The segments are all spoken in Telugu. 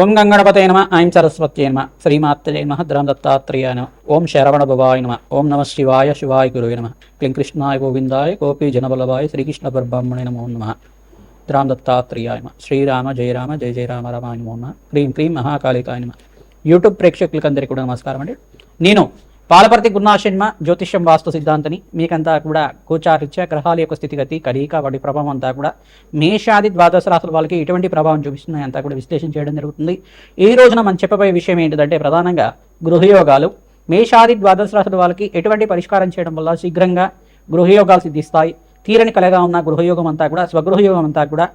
ఓం గంగణపతే నమ. ఐం సరస్వత్యే నమ. శ్రీమాత్రే నమ. ద్రం దత్తాత్రేయ నమ. ఓం శరవణ భవాయ నమ. ఓం నమ శివాయ శివాయ గురువే నమ. క్లీం కృష్ణాయ గోవిందాయ గోపీ జనబలవాయ శ్రీకృష్ణ పరబ్రహ్మణే నమో నమ. ద్రాం దత్తాత్రేయాయ నమ. శ్రీరామ జయ రామ జయ జయ రామ రామాయ నమో నమ. క్రీం క్రీం మహాకాళికాయ నమ. యూట్యూబ్ ప్రేక్షకులకు అందరికీ కూడా నమస్కారం అండి. నేను పాలపర్తి గురునాశన్మ జ్యోతిష్యం వాస్తు సిద్ధాంతని మీకంతా కూడా గోచారిత్య గ్రహాల యొక్క స్థితిగతి కడిక వాటి ప్రభావం అంతా కూడా మేషాది ద్వాదశ రాశుల వాళ్ళకి ఎటువంటి ప్రభావం చూపిస్తున్నాయి అంతా కూడా విశ్లేషణ చేయడం జరుగుతుంది. ఈ రోజున మనం చెప్పబోయే విషయం ఏంటిదంటే ప్రధానంగా గృహయోగాలు. మేషాది ద్వాదశ రాశుల వాళ్ళకి ఎటువంటి పరిష్కారం చేయడం వల్ల శీఘ్రంగా గృహయోగాలు సిద్ధిస్తాయి. తీరని కలగా ఉన్న గృహయోగం అంతా కూడా స్వగృహయోగం అంతా కూడా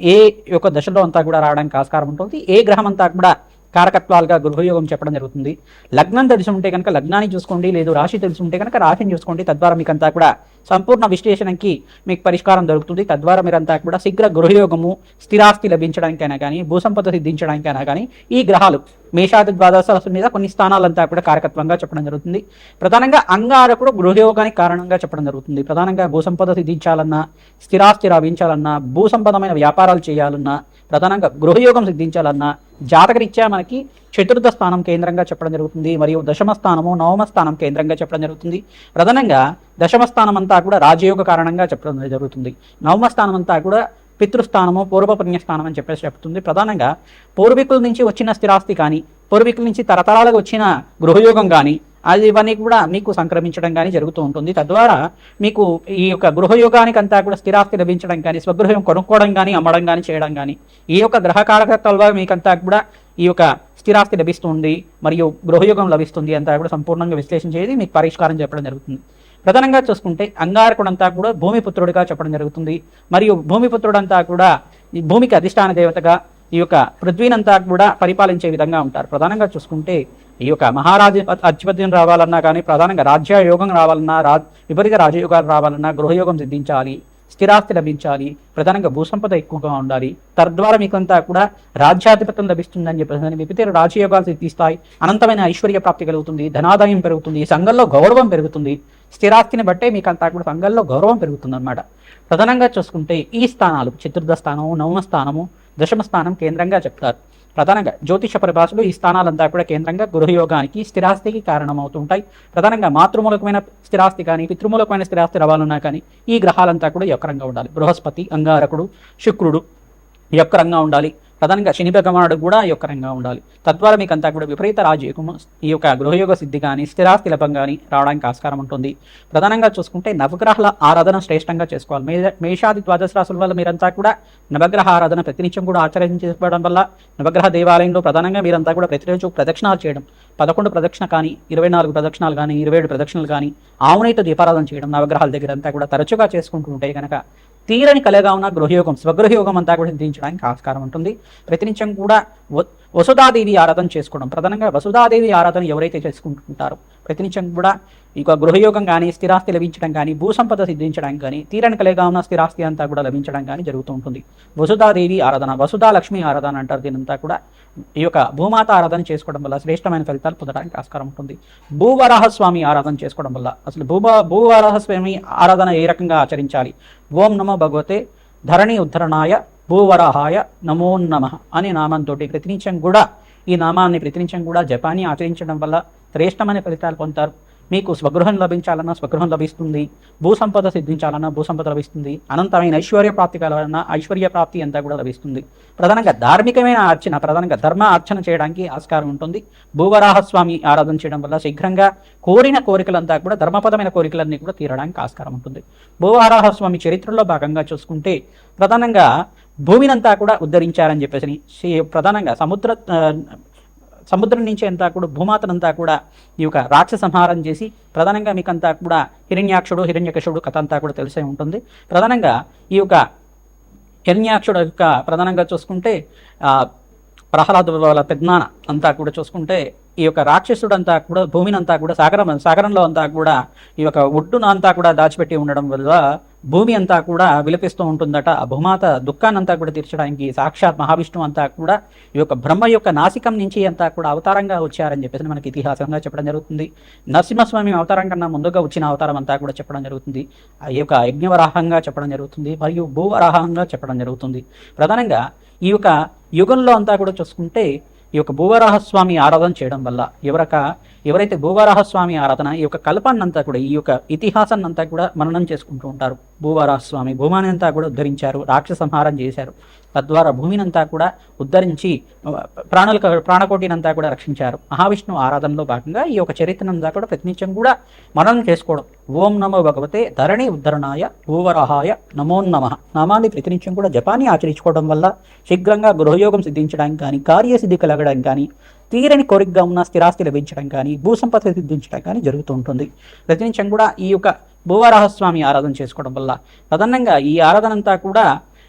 ఏ యొక్క దశలో అంతా కూడా రావడానికి ఆస్కారం ఉంటుంది. ఏ గ్రహం అంతా కూడా కారకత్వాలుగా గృహయోగం చెప్పడం జరుగుతుంది. లగ్నం తెలిసి ఉంటే కనుక లగ్నాన్ని చూసుకోండి లేదు రాశి తెలిసి ఉంటే కనుక రాశిని చూసుకోండి. తద్వారా మీకు అంతా కూడా సంపూర్ణ విశ్లేషణకి మీకు పరిష్కారం దొరుకుతుంది. తద్వారా మీరంతా కూడా శీఘ్ర గృహయోగము స్థిరాస్తి లభించడానికైనా కానీ భూసంపద సిద్ధించడానికైనా కానీ ఈ గ్రహాలు మేషాది ద్వాదశ మీద కొన్ని స్థానాలంతా కూడా కారకత్వంగా చెప్పడం జరుగుతుంది. ప్రధానంగా అంగారకుడు గృహయోగానికి కారణంగా చెప్పడం జరుగుతుంది. ప్రధానంగా భూసంపద సిద్ధించాలన్నా స్థిరాస్తి లభించాలన్నా భూసంపదమైన వ్యాపారాలు చేయాలన్నా ప్రధానంగా గృహయోగం సిద్ధించాలన్నా జాతకరీత్యా మనకి చతుర్థ స్థానం కేంద్రంగా చెప్పడం జరుగుతుంది మరియు దశమ స్థానము నవమ స్థానం కేంద్రంగా చెప్పడం జరుగుతుంది. ప్రధానంగా దశమ స్థానం అంతా కూడా రాజయోగ కారణంగా చెప్పడం జరుగుతుంది. నవమ స్థానం అంతా కూడా పితృస్థానము పూర్వ పుణ్యస్థానం అని చెప్పేసి చెప్తుంది. ప్రధానంగా పూర్వీకుల నుంచి వచ్చిన స్థిరాస్తి కానీ పూర్వీకుల నుంచి తరతరాలకు వచ్చిన గృహయోగం కానీ అది ఇవన్నీ కూడా మీకు సంక్రమించడం కానీ జరుగుతూ ఉంటుంది. తద్వారా మీకు ఈ యొక్క గృహయోగానికి అంతా కూడా స్థిరాస్తి లభించడం కానీ స్వగృహం కొనుక్కోవడం కానీ అమ్మడం కానీ చేయడం కానీ ఈ యొక్క గ్రహకారకత్వాల మీకంతా కూడా ఈ యొక్క స్థిరాస్తి లభిస్తుంది మరియు గృహయోగం లభిస్తుంది అంతా కూడా సంపూర్ణంగా విశ్లేషణ చేసి మీకు పరిష్కారం చెప్పడం జరుగుతుంది. ప్రధానంగా చూసుకుంటే అంగారకుడంతా కూడా భూమిపుత్రుడిగా చెప్పడం జరుగుతుంది. మరియు భూమిపుత్రుడంతా కూడా ఈ భూమికి అధిష్టాన దేవతగా ఈ యొక్క పృథ్వీనంతా కూడా పరిపాలించే విధంగా ఉంటారు. ప్రధానంగా చూసుకుంటే ఈ యొక్క మహారాజ అధిపత్యం రావాలన్నా కానీ ప్రధానంగా రాజ్యయోగం రావాలన్నా రా విపరీత రాజయోగాలు రావాలన్నా గృహయోగం సిద్ధించాలి స్థిరాస్తి లభించాలి ప్రధానంగా భూసంపద ఎక్కువగా ఉండాలి. తద్వారా మీకంతా కూడా రాజ్యాధిపత్యం లభిస్తుందని చెప్పేసి విపరీత రాజయోగాలు సిద్ధిస్తాయి. అనంతమైన ఐశ్వర్య ప్రాప్తి కలుగుతుంది ధనాదాయం పెరుగుతుంది సంఘంలో గౌరవం పెరుగుతుంది. స్థిరాస్తిని బట్టే మీకంతా కూడా సంఘంలో గౌరవం పెరుగుతుంది అనమాట ప్రధానంగా చూసుకుంటే ఈ స్థానాలు చతుర్థ స్థానము నవమ స్థానము దశమ స్థానం కేంద్రంగా చెప్తారు. ప్రధానంగా జ్యోతిష పరిభాషలో ఈ స్థానాలంతా కూడా కేంద్రంగా గృహయోగానికి స్థిరాస్తికి కారణమవుతుంటాయి. ప్రధానంగా మాతృమూలకమైన స్థిరాస్తి కానీ పితృమూలకమైన స్థిరాస్తి రవాణా కానీ ఈ గ్రహాలంతా కూడా యొక్కరంగా ఉండాలి. బృహస్పతి అంగారకుడు శుక్రుడు యొక్కరంగా ఉండాలి. ప్రధానంగా శని భగవానుడు కూడా యొక్కరంగా ఉండాలి. తద్వారా మీకు అంతా కూడా విపరీత రాజయోగము ఈ యొక్క గృహయోగ సిద్ధి కానీ స్థిరాస్తి లభం కానీ రావడానికి ఆస్కారం ఉంటుంది. ప్రధానంగా చూసుకుంటే నవగ్రహాల ఆరాధన శ్రేష్టంగా చేసుకోవాలి. మే మేషాది ద్వాదశ రాసుల వల్ల మీరంతా కూడా నవగ్రహ ఆరాధన ప్రతినిత్యం కూడా ఆచరించడం వల్ల నవగ్రహ దేవాలయంలో ప్రధానంగా మీరంతా కూడా ప్రతిరోజు ప్రదక్షిణాలు చేయడం పదకొండు ప్రదక్షిణ కానీ ఇరవై నాలుగు ప్రదక్షిణాలు కానీ ఇరవై ఏడు ప్రదక్షిణలు కానీ ఆవునైతో దీపారాధన చేయడం నవగ్రహాల దగ్గర అంతా కూడా తరచుగా చేసుకుంటూ ఉంటే కనుక తీరని కలగా ఉన్న గృహయోగం స్వగృహయోగం అంతా కూడా సిద్ధించడానికి ఆస్కారం ఉంటుంది. ప్రతినిత్యం కూడా వసుధాదేవి ఆరాధన చేసుకోవడం. ప్రధానంగా వసుధాదేవి ఆరాధన ఎవరైతే చేసుకుంటుంటారో ప్రతినిత్యం కూడా ఇక గృహయోగం కానీ స్థిరాస్తి లభించడం కానీ భూసంపద సిద్ధించడం కానీ తీరని కలిగా ఉన్న స్థిరాస్తి అంతా కూడా లభించడం కానీ జరుగుతూ ఉంటుంది. వసుధాదేవి ఆరాధన వసుధా లక్ష్మి ఆరాధన అంటారు దీనంతా కూడా. ఈ యొక్క భూమాత ఆరాధన చేసుకోవడం వల్ల శ్రేష్టమైన ఫలితాలు పొందడానికి ఆస్కారం ఉంటుంది. భూవరాహ స్వామి ఆరాధన చేసుకోవడం వల్ల అసలు భూ భూవరాహస్వామి ఆరాధన ఏ రకంగా ఆచరించాలి? ఓం నమో భగవతే ధరణి ఉద్ధరణాయ భూవరాహాయ నమో నమ అనే నామంతో ప్రతినిత్యం కూడా ఈ నామాన్ని ప్రతినిత్యం కూడా జపాన్ని ఆచరించడం వల్ల శ్రేష్టమైన ఫలితాలు పొందుతారు. మీకు స్వగృహం లభించాలన్నా స్వగృహం లభిస్తుంది. భూసంపద సిద్ధించాలన్నా భూసంపద లభిస్తుంది. అనంతమైన ఐశ్వర్య ప్రాప్తి కలవాలన్నా ఐశ్వర్య ప్రాప్తి అంతా కూడా లభిస్తుంది. ప్రధానంగా ధార్మికమైన అర్చన ప్రధానంగా ధర్మ అర్చన చేయడానికి ఆస్కారం ఉంటుంది. భూవరాహస్వామి ఆరాధన చేయడం వల్ల శీఘ్రంగా కోరిన కోరికలంతా కూడా ధర్మపదమైన కోరికలన్నీ కూడా తీరడానికి ఆస్కారం ఉంటుంది. భూవరాహస్వామి చరిత్రలో భాగంగా చూసుకుంటే ప్రధానంగా భూమినంతా కూడా ఉద్ధరించారని చెప్పేసి శ్రీ- ప్రధానంగా సముద్ర సముద్రం నుంచి అంతా కూడా భూమాతనంతా కూడా ఈ యొక్క రాక్ష సంహారం చేసి ప్రధానంగా మీకంతా కూడా హిరణ్యాక్షుడు హిరణ్యకశుడు కథ అంతా కూడా తెలిసే ఉంటుంది. ప్రధానంగా ఈ యొక్క హిరణ్యాక్షుడు యొక్క ప్రధానంగా చూసుకుంటే ఆ, ప్రహ్లాద వాళ్ళ పెద్దనాన్న అంతా కూడా చూసుకుంటే ఈ యొక్క రాక్షసుడంతా కూడా భూమిని అంతా కూడా సాగరం సాగరంలో అంతా కూడా ఈ యొక్క ఒడ్డున అంతా కూడా దాచిపెట్టి ఉండడం వల్ల భూమి అంతా కూడా విలపిస్తూ ఉంటుందట. ఆ భూమాత దుఃఖానంతా కూడా తీర్చడానికి సాక్షాత్ మహావిష్ణువు అంతా కూడా ఈ యొక్క బ్రహ్మ యొక్క నాసికం నుంచి అంతా కూడా అవతారంగా వచ్చారని చెప్పేసి మనకి ఇతిహాసంగా చెప్పడం జరుగుతుంది. నరసింహస్వామి అవతారం కన్నా ముందుగా వచ్చిన అవతారం అంతా కూడా చెప్పడం జరుగుతుంది. ఆ యొక్క యజ్ఞవరాహంగా చెప్పడం జరుగుతుంది మరియు భూవరాహంగా చెప్పడం జరుగుతుంది. ప్రధానంగా ఈ యొక్క యుగంలో అంతా కూడా చూసుకుంటే ఈ యొక్క భూవరాహస్వామి ఆరాధన చేయడం వల్ల ఎవరక ఎవరైతే భూవరాహస్వామి ఆరాధన ఈ యొక్క కల్పాన్నంతా కూడా ఈ యొక్క ఇతిహాసాన్ని అంతా కూడా మననం చేసుకుంటూ ఉంటారు. భూవరాహస్వామి భూమాని అంతా కూడా ఉద్ధరించారు రాక్ష సంహారం చేశారు. తద్వారా భూమిని అంతా కూడా ఉద్ధరించి ప్రాణుల ప్రాణకోటిని అంతా కూడా రక్షించారు. మహావిష్ణువు ఆరాధనలో భాగంగా ఈ యొక్క చరిత్రనంతా కూడా ప్రతినిత్యం కూడా మననం చేసుకోవడం. ఓం నమో భగవతే ధరణి ఉద్ధరణాయ భూవరహాయ నమో నమ. నామాన్ని ప్రతినిత్యం కూడా జపాన్ని ఆచరించుకోవడం వల్ల శీఘ్రంగా గృహయోగం సిద్ధించడానికి కానీ కార్యసిద్ధి కలగడం కానీ తీరని కోరికగా ఉన్న స్థిరాస్తి లభించడం కానీ భూసంపద సిద్ధించడం కానీ జరుగుతూ ఉంటుంది. ప్రతినిత్యం కూడా ఈ యొక్క భూవరాహస్వామి ఆరాధన చేసుకోవడం వల్ల ప్రధానంగా ఈ ఆరాధన అంతా కూడా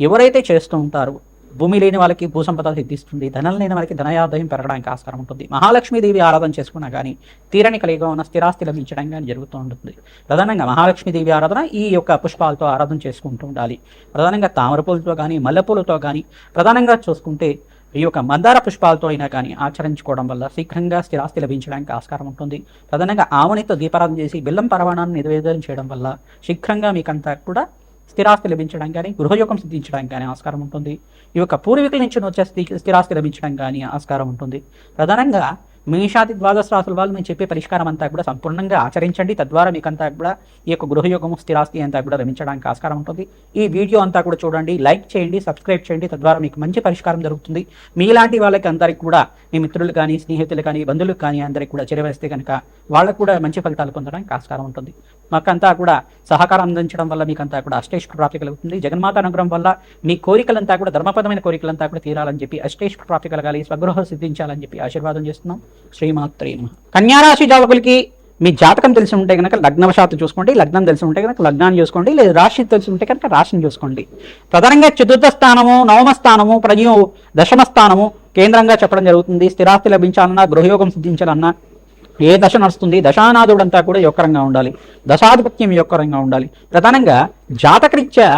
ఎవరైతే చేస్తూ ఉంటారో భూమి లేని వాళ్ళకి భూసంపద సిద్ధిస్తుంది ధనం లేని వాళ్ళకి ధనయాదయం పెరగడానికి ఆస్కారం ఉంటుంది. మహాలక్ష్మీదేవి ఆరాధన చేసుకున్నా కానీ తీరని కలిగిగా ఉన్న స్థిరాస్తి లభించడం కానీ జరుగుతూ ఉంటుంది. ప్రధానంగా మహాలక్ష్మీదేవి ఆరాధన ఈ యొక్క పుష్పాలతో ఆరాధన చేసుకుంటూ ఉండాలి. ప్రధానంగా తామరపూలతో కానీ మల్లెపూలతో కానీ ప్రధానంగా చూసుకుంటే ఈ యొక్క మందార పుష్పాలతో అయినా కానీ ఆచరించుకోవడం వల్ల శీఘ్రంగా స్థిరాస్తి లభించడానికి ఆస్కారం ఉంటుంది. ప్రధానంగా ఆవునితో దీపారాధన చేసి బెల్లం పరవాణాన్ని నివేదన చేయడం వల్ల శీఘ్రంగా మీకంతా కూడా స్థిరాస్తి లభించడం కానీ గృహయోగం సిద్ధించడానికి కానీ ఆస్కారం ఉంటుంది. ఈ యొక్క పూర్వీకుల నుంచి వచ్చే స్థిరాస్తి లభించడం కానీ ఆస్కారం ఉంటుంది. ప్రధానంగా మేషాది ద్వాదశ రాసుల వాళ్ళు మేము చెప్పే పరిష్కారం అంతా కూడా సంపూర్ణంగా ఆచరించండి. తద్వారా మీకంతా కూడా ఈ యొక్క గృహయోగము స్థిరాస్తి అంతా కూడా లభించడానికి ఆస్కారం ఉంటుంది. ఈ వీడియో అంతా కూడా చూడండి లైక్ చేయండి సబ్స్క్రైబ్ చేయండి. తద్వారా మీకు మంచి పరిష్కారం జరుగుతుంది. మీలాంటి వాళ్ళకి అందరికి కూడా మీ మిత్రులు కానీ స్నేహితులు కానీ బంధువులు కానీ అందరికి కూడా చేరవేస్తే కనుక వాళ్ళకు కూడా మంచి ఫలితాలు పొందడానికి ఆస్కారం ఉంటుంది. మాకంతా కూడా సహకారం అందించడం వల్ల మీకంతా కూడా అష్టేశ్వర ప్రాప్తి కలుగుతుంది. జగన్మాత అనుగ్రహం వల్ల మీ కోరికలంతా కూడా ధర్మపదమైన కోరికలంతా కూడా తీరాలని చెప్పి అష్టేశ్వర ప్రాప్తి కలగాలి స్వగృహ సిద్ధించాలని చెప్పి ఆశీర్వాదం చేస్తున్నాం. శ్రీమాత్రే నమ. కన్యారాశి జాతకులకి మీ జాతకం తెలిసి ఉంటే కనుక లగ్నవశాత్తు చూసుకోండి లగ్నం తెలిసి ఉంటే కనుక లగ్నాన్ని చూసుకోండి లేదా రాశి తెలిసి ఉంటే కనుక రాశిని చూసుకోండి. ప్రధానంగా చతుర్థ స్థానము నవమ స్థానము ప్రజు దశమ స్థానము కేంద్రంగా చెప్పడం జరుగుతుంది. స్థిరాస్తి లభించాలన్నా గృహయోగం సిద్ధించాలన్నా ఏ దశ నడుస్తుంది? దశానాథుడంతా కూడా యొక్కరంగా ఉండాలి. దశాధిపత్యం యొక్కరంగా ఉండాలి. ప్రధానంగా జాతకరీత్యా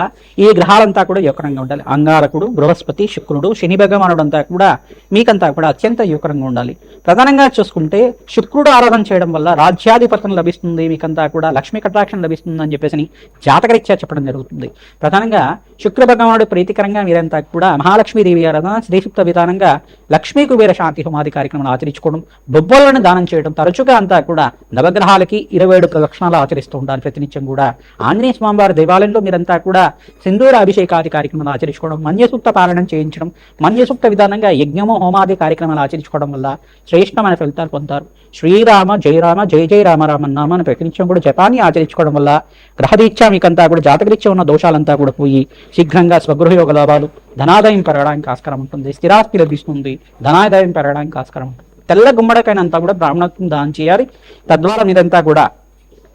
ఈ గ్రహాలంతా కూడా యోకరంగా ఉండాలి. అంగారకుడు బృహస్పతి శుక్రుడు శని భగవానుడంతా కూడా మీకంతా కూడా అత్యంత యోకరంగా ఉండాలి. ప్రధానంగా చూసుకుంటే శుక్రుడు ఆరాధన చేయడం వల్ల రాజ్యాధిపత్యం లభిస్తుంది మీకంతా కూడా లక్ష్మీ కటాక్షం లభిస్తుంది అని చెప్పేసి జాతకరీత్యా చెప్పడం జరుగుతుంది. ప్రధానంగా శుక్ర భగవానుడు ప్రీతికరంగా మీరంతా కూడా మహాలక్ష్మీదేవి ఆరాధన శ్రీసుప్త విధానంగా లక్ష్మీ కుబేర శాంతి హోమాది కార్యక్రమాలు ఆచరించుకోవడం బొబ్బలను దానం చేయడం తరచుగా అంతా కూడా నవగ్రహాలకి ఇరవై ఏడు ప్రదక్షిణాలు ఆచరిస్తూ ఉండాలి ప్రతినిత్యం కూడా ఆంజనేయ స్వామివారి కాలంలో మీరంతా కూడా సింధూర అభిషేకాది కార్యక్రమాలు ఆచరించుకోవడం మన్యసూక్త పాలనం చేయించడం మన్యసూక్త విధానంగా యజ్ఞము హోమాది కార్యక్రమాలు ఆచరించుకోవడం వల్ల శ్రేష్టమైన ఫలితాలు పొందుతారు. శ్రీరామ జయరామ జయ జయ రామ రామ నామాన్ని ప్రకటించడం కూడా జపాన్ని ఆచరించుకోవడం వల్ల గ్రహదీక్ష మీకంతా కూడా జాతకరీక్ష ఉన్న దోషాలంతా కూడా పోయి శీఘ్రంగా స్వగృహయోగ లాభాలు ధనాదాయం పెరగడానికి ఆస్కారం ఉంటుంది. స్థిరాస్తి లభిస్తుంది. ధనాదాయం పెరగడానికి ఆస్కారం ఉంటుంది. తెల్ల గుమ్మడికైనంతా కూడా బ్రాహ్మణత్వం దానం చేయాలి. తద్వారా మీదంతా కూడా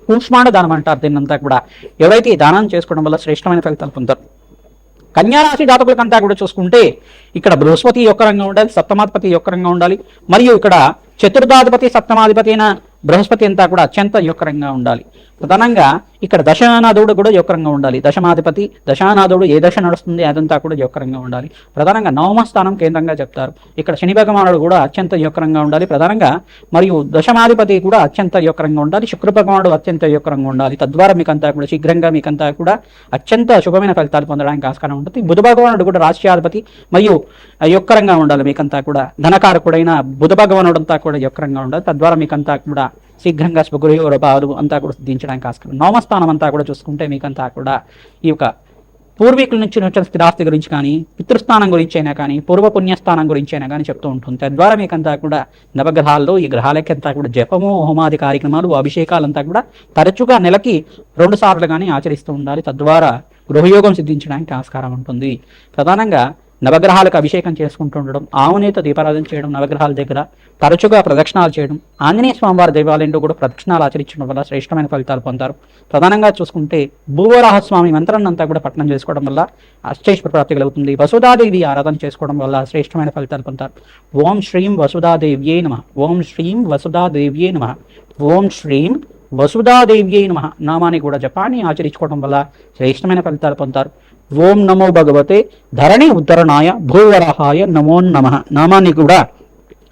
కూష్మాండ దానం అంటారు దీన్నంతా కూడా. ఎవరైతే ఈ దానం చేసుకోవడం వల్ల శ్రేష్టమైన ఫలితాలు పొందారు కన్యారాశి జాతకులకంతా కూడా చూసుకుంటే ఇక్కడ బృహస్పతి యొక్క రంగం ఉండాలి సప్తమాధిపతి యొక్క రంగం ఉండాలి మరియు ఇక్కడ చతుర్థాధిపతి సప్తమాధిపతి అయిన బృహస్పతి అంతా కూడా అత్యంత యొక్క యొక్కరంగా ఉండాలి. ప్రధానంగా ఇక్కడ దశానాథుడు కూడా యొక్కరంగా ఉండాలి. దశమాధిపతి దశానాథుడు ఏ దశ నడుస్తుంది అదంతా కూడా యొక్కరంగా ఉండాలి. ప్రధానంగా నవమ స్థానం కేంద్రంగా చెప్తారు. ఇక్కడ శని భగవానుడు కూడా అత్యంత యోక్రంగా ఉండాలి. ప్రధానంగా మరియు దశమాధిపతి కూడా అత్యంత యొక్కరంగా ఉండాలి. శుక్ర భగవానుడు అత్యంత యొక్కరంగా ఉండాలి. తద్వారా మీకంతా కూడా శీఘ్రంగా మీకంతా కూడా అత్యంత శుభమైన ఫలితాలు పొందడానికి ఆస్కారం ఉంటుంది. బుధ భగవానుడు కూడా రాష్ట్రాధిపతి మరియు యొక్కరంగా ఉండాలి. మీకంతా కూడా ధనకారకుడైన బుధ భగవానుడంతా కూడా యొక్కరంగా ఉండాలి. తద్వారా మీకంతా కూడా శీఘ్రంగా శుభగురు బాలు అంతా కూడా సిద్ధించడానికి ఆస్కారం. నోమస్థానం అంతా కూడా చూసుకుంటే మీకంతా కూడా ఈ యొక్క పూర్వీకుల నుంచి వచ్చిన స్థిరాస్తి గురించి కానీ పితృస్థానం గురించి అయినా కానీ పూర్వపుణ్యస్థానం గురించి అయినా కానీ చెప్తూ ఉంటుంది. తద్వారా మీకంతా కూడా నవగ్రహాల్లో ఈ గ్రహాలకంతా కూడా జపము హోమాది కార్యక్రమాలు అభిషేకాలంతా కూడా తరచుగా నెలకి రెండు సార్లు కానీ ఆచరిస్తూ ఉండాలి. తద్వారా గృహయోగం సిద్ధించడానికి ఆస్కారం ఉంటుంది. ప్రధానంగా నవగ్రహాలకు అభిషేకం చేసుకుంటూ ఉండడం ఆవునేత దీపారాధన చేయడం నవగ్రహాల దగ్గర తరచుగా ప్రదక్షిణాలు చేయడం ఆంజనేయ స్వామివారి దేవాలయంలో కూడా ప్రదక్షిణాలు ఆచరించడం వల్ల శ్రేష్టమైన ఫలితాలు పొందారు. ప్రధానంగా చూసుకుంటే భూవరాహస్వామి మంత్రాన్ని అంతా కూడా పట్టణం చేసుకోవడం వల్ల అష్టేశ్వర ప్రాప్తి కలుగుతుంది. వసుధాదేవి ఆరాధన చేసుకోవడం వల్ల శ్రేష్టమైన ఫలితాలు పొందారు. ఓం శ్రీం వసుధాదేవ్యే నమ. ఓం శ్రీం వసుధాదేవ్యే నమ. ఓం శ్రీం వసుధాదేవ్యే నమ. నామాన్ని కూడా జపాన్ని ఆచరించుకోవడం వల్ల శ్రేష్టమైన ఫలితాలు పొందుతారు ఓం నమో భగవతే ధరణి ఉద్ధరణాయ భూవరహాయ నమో నమ. నామాన్ని కూడా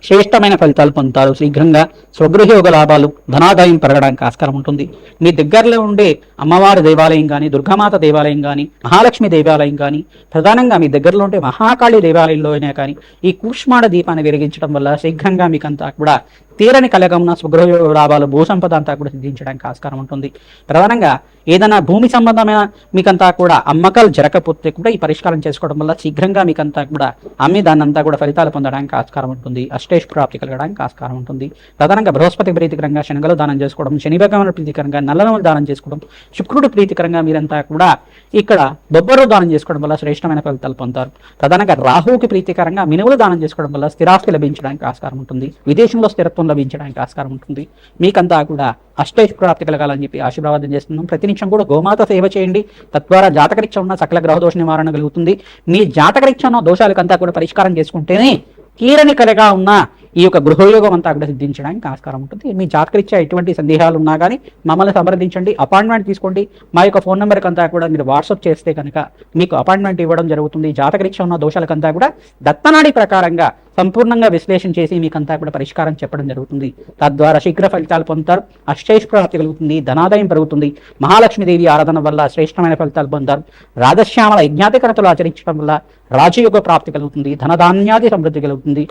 శ్రేష్టమైన ఫలితాలు పొందుతారు. శీఘ్రంగా స్వగృహయోగ లాభాలు ధనాదాయం పెరగడానికి ఆస్కారం ఉంటుంది. మీ దగ్గరలో ఉండే అమ్మవారి దేవాలయం కానీ దుర్గామాత దేవాలయం కానీ మహాలక్ష్మి దేవాలయం కానీ ప్రధానంగా మీ దగ్గరలో ఉండే మహాకాళి దేవాలయంలో అయినా కానీ ఈ కూష్మాడ దీపాన్ని వెలిగించడం వల్ల శీఘ్రంగా మీకంతా కూడా తీరని కలగమున స్వగృహ లాభాలు భూసంపద అంతా కూడా సిద్ధించడానికి ఆస్కారం ఉంటుంది. ప్రధానంగా ఏదైనా భూమి సంబంధమైన మీకంతా కూడా అమ్మకాలు జరగకపోతే కూడా ఈ పరిష్కారం చేసుకోవడం వల్ల శీఘ్రంగా మీకంతా కూడా అమ్మి దాన్నంతా కూడా ఫలితాలు పొందడానికి ఆస్కారం ఉంటుంది. అష్టేష్ ప్రాప్తి కలగడానికి ఆస్కారం ఉంటుంది. ప్రధానంగా బృహస్పతి ప్రీతికరంగా శనగలు దానం చేసుకోవడం శని ప్రీతికరంగా నల్లనములు దానం చేసుకోవడం శుక్రుడు ప్రీతికరంగా మీరంతా కూడా ఇక్కడ బొబ్బరు దానం చేసుకోవడం వల్ల శ్రేష్టమైన ఫలితాలు పొందుతారు. ప్రధానంగా రాహువుకి ప్రీతికరంగా మినువులు దానం చేసుకోవడం వల్ల స్థిరాస్తి లభించడానికి ఆస్కారం ఉంటుంది. విదేశంలో స్థిరత్వం లభించడానికి ఆస్కారం ఉంటుంది. మీకంతా కూడా అష్టైష్ ప్రాప్తి కలగాలని చెప్పి ఆశీర్వాదం చేస్తున్నాం. ప్రతి నిమిషం కూడా గోమాత సేవ చేయండి. తద్వారా జాతకరీక్ష ఉన్న సకల గ్రహదోష నివారణ కలుగుతుంది. మీ జాతకరీక్ష ఉన్న దోషాలకంతా కూడా పరిష్కారం చేసుకుంటేనే తీరని కలగా ఉన్న ఈ యొక్క గృహయోగం అంతా కూడా సిద్ధించడానికి ఆస్కారం ఉంటుంది. మీ జాతకరీత్యా ఎటువంటి సందేహాలు ఉన్నా కానీ మమ్మల్ని సంప్రదించండి. అపాయింట్మెంట్ తీసుకోండి. మా యొక్క ఫోన్ నెంబర్కి అంతా కూడా మీరు వాట్సాప్ చేస్తే కనుక మీకు అపాయింట్మెంట్ ఇవ్వడం జరుగుతుంది. జాతకరీక్ష ఉన్న దోషాలకంతా కూడా దత్తనాడి ప్రకారంగా సంపూర్ణంగా విశ్లేషణ చేసి మీకంతా కూడా పరిష్కారం చెప్పడం జరుగుతుంది. తద్వారా శీఘ్ర ఫలితాలు పొందుతారు. అష్టైష్ ప్రాప్తి కలుగుతుంది. ధనాదాయం పెరుగుతుంది. మహాలక్ష్మీదేవి ఆరాధన వల్ల శ్రేష్టమైన ఫలితాలు పొందారు రాజశ్యామల యజ్ఞాతికరతలు ఆచరించడం వల్ల రాజయోగ ప్రాప్తి కలుగుతుంది. ధనధాన్యాది సమృద్ధి కలుగుతుంది.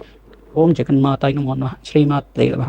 ఓం జగన్మాతాయ నమో నమః శ్రీమాత్రే నమః